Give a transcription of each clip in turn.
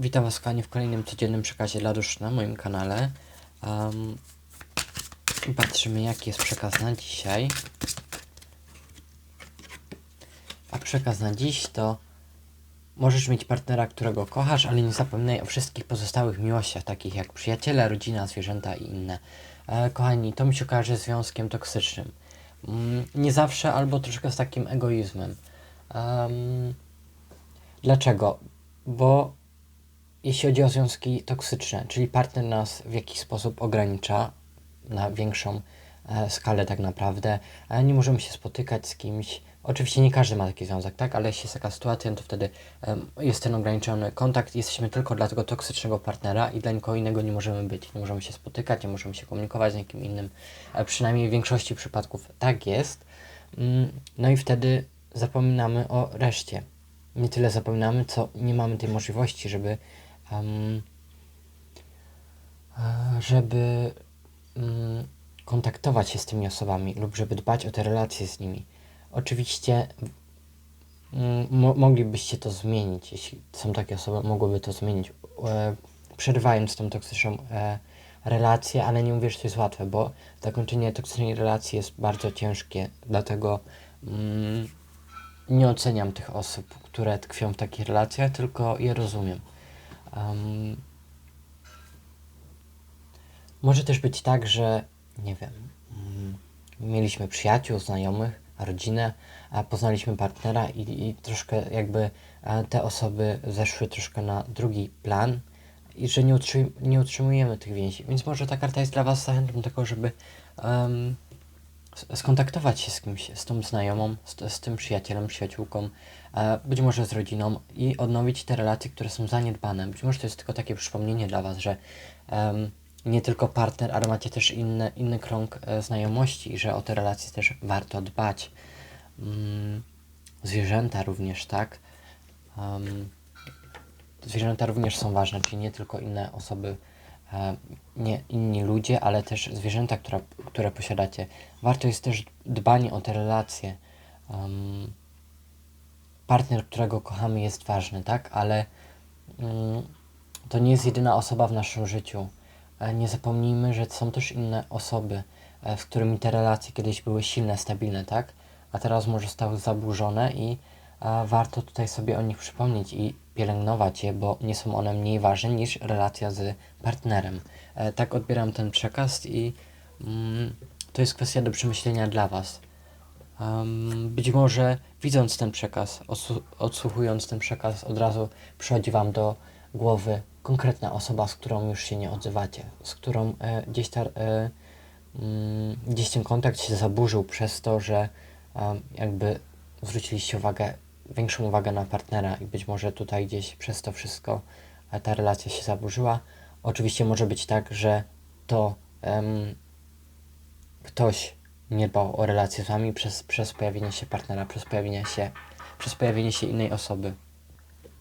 Witam Was kochani w kolejnym codziennym przekazie dla dusz na moim kanale. Um, patrzymy jaki jest przekaz na dzisiaj. A przekaz na dziś to możesz mieć partnera, którego kochasz, ale nie zapominaj o wszystkich pozostałych miłościach, takich jak przyjaciele, rodzina, zwierzęta i inne. E, kochani, to mi się okaże związkiem toksycznym. Mm, nie zawsze, albo troszkę z takim egoizmem. Um, dlaczego? Bo jeśli chodzi o związki toksyczne, czyli partner nas w jakiś sposób ogranicza na większą e, skalę tak naprawdę, e, nie możemy się spotykać z kimś. Oczywiście nie każdy ma taki związek, tak? Ale jeśli jest taka sytuacja, no to wtedy em, jest ten ograniczony kontakt. Jesteśmy tylko dla tego toksycznego partnera i dla nikogo innego nie możemy być. Nie możemy się spotykać, nie możemy się komunikować z nikim innym. E, przynajmniej w większości przypadków tak jest. Mm, no i wtedy zapominamy o reszcie. Nie tyle zapominamy, co nie mamy tej możliwości, żeby żeby mm, kontaktować się z tymi osobami lub żeby dbać o te relacje z nimi. Oczywiście mm, mo moglibyście to zmienić, jeśli są takie osoby, mogłyby to zmienić, e, przerywając tą toksyczną e, relację, ale nie mówię, że to jest łatwe, bo zakończenie toksycznej relacji jest bardzo ciężkie, dlatego mm, nie oceniam tych osób, które tkwią w takich relacjach, tylko je rozumiem. Um, może też być tak, że nie wiem, mm, mieliśmy przyjaciół, znajomych, rodzinę, a poznaliśmy partnera i, i troszkę jakby e, te osoby zeszły troszkę na drugi plan i że nie, nie utrzymujemy tych więzi. Więc może ta karta jest dla Was zachętą do tego, żeby um, skontaktować się z kimś, z tą znajomą, z, z tym przyjacielem, przyjaciółką, e, być może z rodziną i odnowić te relacje, które są zaniedbane. Być może to jest tylko takie przypomnienie dla Was, że nie tylko partner, ale macie też inny, inny krąg e, znajomości, że o te relacje też warto dbać. Mm, zwierzęta również, tak? Um, zwierzęta również są ważne, czyli nie tylko inne osoby, nie inni ludzie, ale też zwierzęta, które, które posiadacie. Warto jest też dbanie o te relacje. Um, partner, którego kochamy, jest ważny, tak? Ale um, to nie jest jedyna osoba w naszym życiu. E, nie zapomnijmy, że są też inne osoby, e, z którymi te relacje kiedyś były silne, stabilne, tak? A teraz może zostały zaburzone i a, warto tutaj sobie o nich przypomnieć i pielęgnować je, bo nie są one mniej ważne niż relacja z partnerem. E, tak odbieram ten przekaz i mm, to jest kwestia do przemyślenia dla Was. Być może widząc ten przekaz, odsłuchując ten przekaz, od razu przychodzi Wam do głowy konkretna osoba, z którą już się nie odzywacie, z którą e, gdzieś, ta, e, mm, gdzieś ten kontakt się zaburzył przez to, że jakby zwróciliście uwagę, większą uwagę na partnera i być może tutaj gdzieś przez to wszystko e, ta relacja się zaburzyła. Oczywiście może być tak, że to ktoś nie dbał o relację z wami przez, przez pojawienie się partnera, przez pojawienie się, przez pojawienie się innej osoby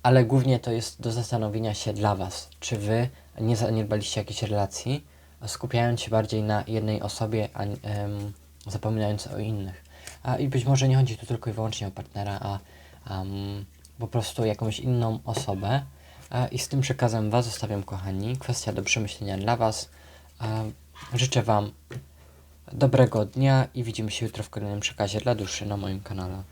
ale głównie to jest do zastanowienia się dla Was, czy Wy nie zaniedbaliście jakiejś relacji, skupiając się bardziej na jednej osobie, a um, zapominając o innych. A, I być może nie chodzi tu tylko i wyłącznie o partnera, a um, po prostu jakąś inną osobę. A, I z tym przekazem Was zostawiam, kochani. Kwestia do przemyślenia dla Was. A, życzę Wam dobrego dnia i widzimy się jutro w kolejnym przekazie dla duszy na moim kanale.